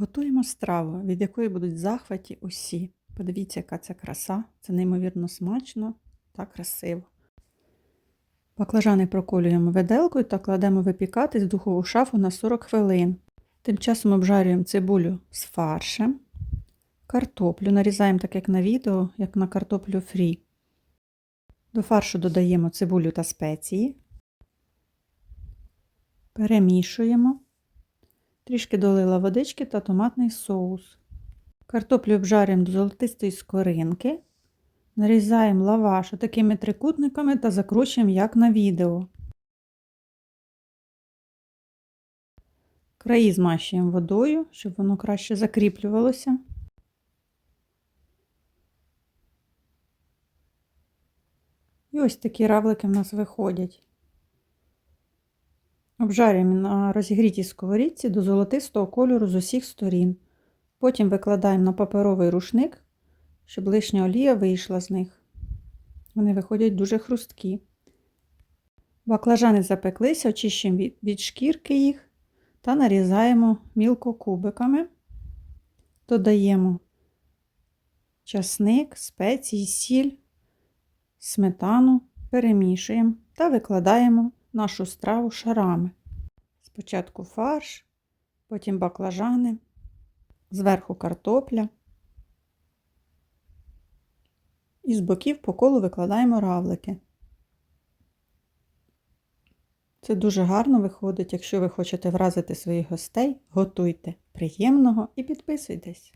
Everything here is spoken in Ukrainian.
Готуємо страву, від якої будуть захваті усі. Подивіться, яка це краса. Це неймовірно смачно та красиво. Баклажани проколюємо виделкою та кладемо випікатись в духову шафу на 40 хвилин. Тим часом обжарюємо цибулю з фаршем, картоплю нарізаємо так, як на відео, як на картоплю фрі. До фаршу додаємо цибулю та спеції. Перемішуємо. Трішки долила водички та томатний соус. Картоплю обжарюємо до золотистої скоринки. Нарізаємо лаваш такими трикутниками та закручуємо, як на відео. Краї змащуємо водою, щоб воно краще закріплювалося. І ось такі равлики в нас виходять. Обжарюємо на розігрітій сковорідці до золотистого кольору з усіх сторін. Потім викладаємо на паперовий рушник, щоб лишня олія вийшла з них. Вони виходять дуже хрусткі. Баклажани запеклися, очищуємо від, шкірки їх та нарізаємо мілко кубиками. Додаємо часник, спеції, сіль, сметану, перемішуємо та викладаємо нашу страву шарами. Спочатку фарш, потім баклажани, зверху картопля. І з боків по колу викладаємо равлики. Це дуже гарно виходить, якщо ви хочете вразити своїх гостей, готуйте приємного і підписуйтесь.